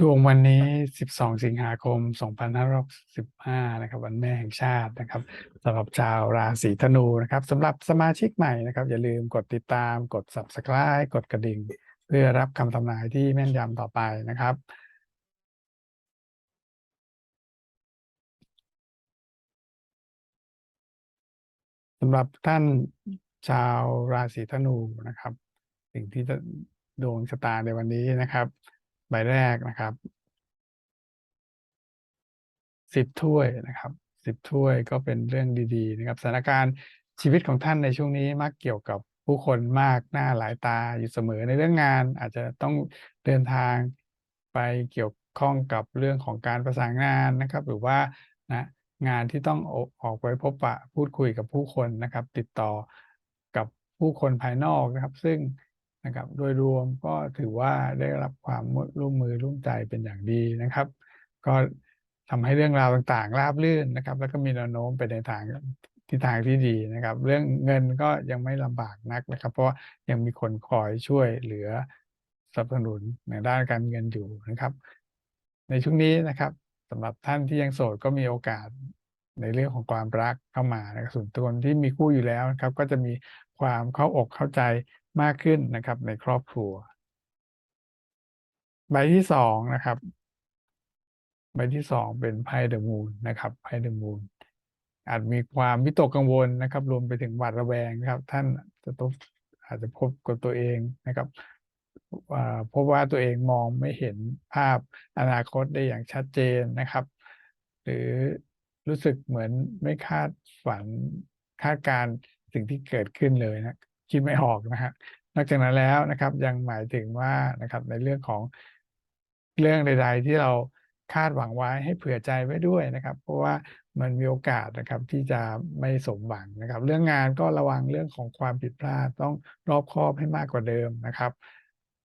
ดวงวันนี้ 12 สิงหาคม 2565 นะครับ วันแม่แห่งชาตินะครับสำหรับชาวราศีธนูนะครับสำหรับสมาชิกใหม่นะครับ อย่าลืมกดติดตามกด Subscribe กดกระดิ่ง เพื่อรับคำทำนายที่แม่นยำต่อไปนะครับ สำหรับท่านชาวราศีธนูนะครับ สิ่งที่จะดวงชะตาในวันนี้นะครับ ใบแรกนะครับสิบถ้วยนะครับสิบถ้วยก็เป็นเรื่องดีๆนะครับสถานการณ์ชีวิตของท่านในช่วงนี้มักเกี่ยวกับผู้คนมากหน้าหลายตาอยู่เสมอในเรื่องงาน อาจจะต้องเดินทางไปเกี่ยวข้องกับเรื่องของการประสานงานนะครับ หรือว่านะงานที่ต้องออกออกไปพบปะพูดคุยกับผู้คนนะครับ ติดต่อกับผู้คนภายนอกนะครับ ซึ่ง นะครับ โดยรวมก็ถือว่าได้รับความร่วมมือร่วมใจเป็นอย่างดีนะครับ ก็ทำให้เรื่องราวต่างๆ ราบรื่นนะครับ แล้วก็มีแนวโน้มไปในทางทิศทางที่ดีนะครับ เรื่องเงินก็ยังไม่ลำบากนักนะครับ เพราะว่ายังมีคนคอยช่วยเหลือสนับสนุนในด้านการเงินอยู่นะครับ ในช่วงนี้นะครับสำหรับท่านที่ยังโสดก็มีโอกาสในเรื่องของความรักเข้ามานะครับส่วนตัวที่มีคู่อยู่แล้วนะครับ ก็จะมีความเข้าอกเข้าใจ มากขึ้นนะครับ ในครอบครัว ใบที่สองนะครับ ใบที่สองเป็นไพ่เดอะมูนนะครับไพ่เดอะมูนอาจมีความวิตกกังวลนะครับ รวมไปถึงหวาดระแวงนะครับ ท่านจะต้องอาจจะพบกับตัวเองนะครับพบว่าตัวเองมองไม่เห็นภาพอนาคตได้อย่างชัดเจนนะครับ หรือรู้สึกเหมือนไม่คาดฝันคาดการสิ่งที่เกิดขึ้นเลยนะ คิดไม่ออกนะฮะนอกจากนั้นแล้วนะครับยังหมายถึงว่านะครับในเรื่องของเรื่องใด ๆ ที่เราคาดหวังไว้ให้เผื่อใจไว้ด้วยนะครับ เพราะว่ามันมีโอกาสนะครับที่จะไม่สมหวังนะครับ เรื่องงานก็ระวังเรื่องของความผิดพลาดต้องรอบคอบให้มากกว่าเดิมนะครับ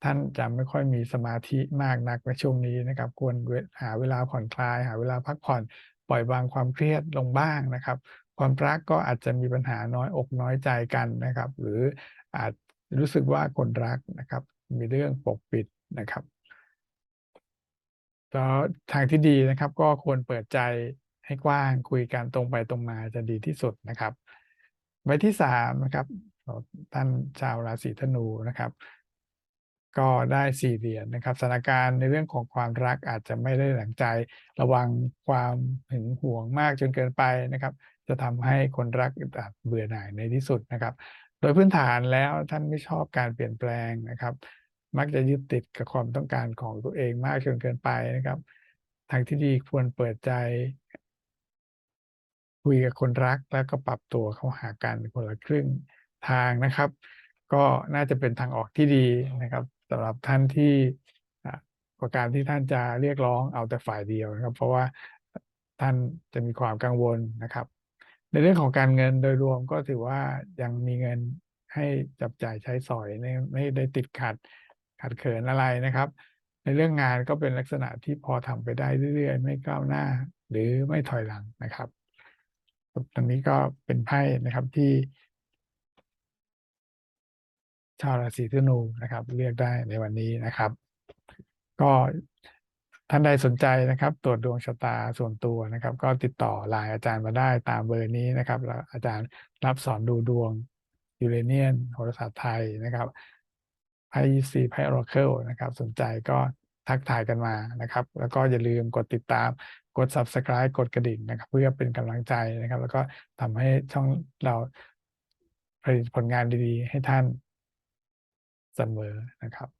ท่านจะไม่ค่อยมีสมาธิมากนักในช่วงนี้นะครับ ควรหาเวลาผ่อนคลาย หาเวลาพักผ่อนปล่อยวางความเครียดลงบ้างนะครับ ความรักก็อาจจะมีปัญหาน้อยอกน้อยใจกันนะครับ หรืออาจรู้สึกว่าคนรักนะครับ มีเรื่องปกปิดนะครับแล้วทางที่ดีนะครับ ก็ควรเปิดใจให้กว้างคุยกันตรงไปตรงมาจะดีที่สุดนะครับใบที่สามนะครับท่านชาวราศีธนูนะครับ ก็ได้สี่เหรียญนะครับสถานการณ์ในเรื่องของความรักอาจจะไม่ได้หลังใจ ระวังความหึงหวงมากจนเกินไปนะครับ จะทำให้คนรักอาจเบื่อหน่ายในที่สุดนะครับ โดยพื้นฐานแล้วท่านไม่ชอบการเปลี่ยนแปลงนะครับ มักจะยึดติดกับความต้องการของตัวเองมากจนเกินไปนะครับ ทางที่ดีควรเปิดใจ คุยกับคนรักแล้วก็ปรับตัวเข้าหากันคนละครึ่งทางนะครับ ก็น่าจะเป็นทางออกที่ดีนะครับ สำหรับท่านที่ประการที่ท่านจะเรียกร้องเอาแต่ฝ่ายเดียวนะครับ เพราะว่าท่านจะมีความกังวลนะครับ ในเรื่องของการเงินโดยรวมก็ถือว่ายังมีเงินให้จับจ่ายใช้สอยไม่ได้ติดขัดขัดเขินอะไรนะครับ ในเรื่องงานก็เป็นลักษณะที่พอทำไปได้เรื่อยๆ ไม่ก้าวหน้า หรือไม่ถอยหลังนะครับตรงนี้ก็เป็นไพ่นะครับที่ ชาวราศีธนูนะครับ เลือกได้ในวันนี้นะครับ ก็ท่านใดสนใจนะครับ ตรวจดวงชะตาส่วนตัวนะครับ ก็ติดต่อไลน์อาจารย์มาได้ตามเบอร์นี้นะครับแล้วอาจารย์รับสอนดูดวงยูเรเนียนโหราศาสตร์ไทยนะครับไพ่ซีไพ่ออร์เคิลนะครับ สนใจก็ทักทายกันมานะครับ แล้วก็อย่าลืมกดติดตามกด subscribe กดกระดิ่งนะครับ เพื่อเป็นกำลังใจนะครับ แล้วก็ทำให้ช่องเราผลิตผลงานดีๆ ให้ท่าน เสมอนะครับ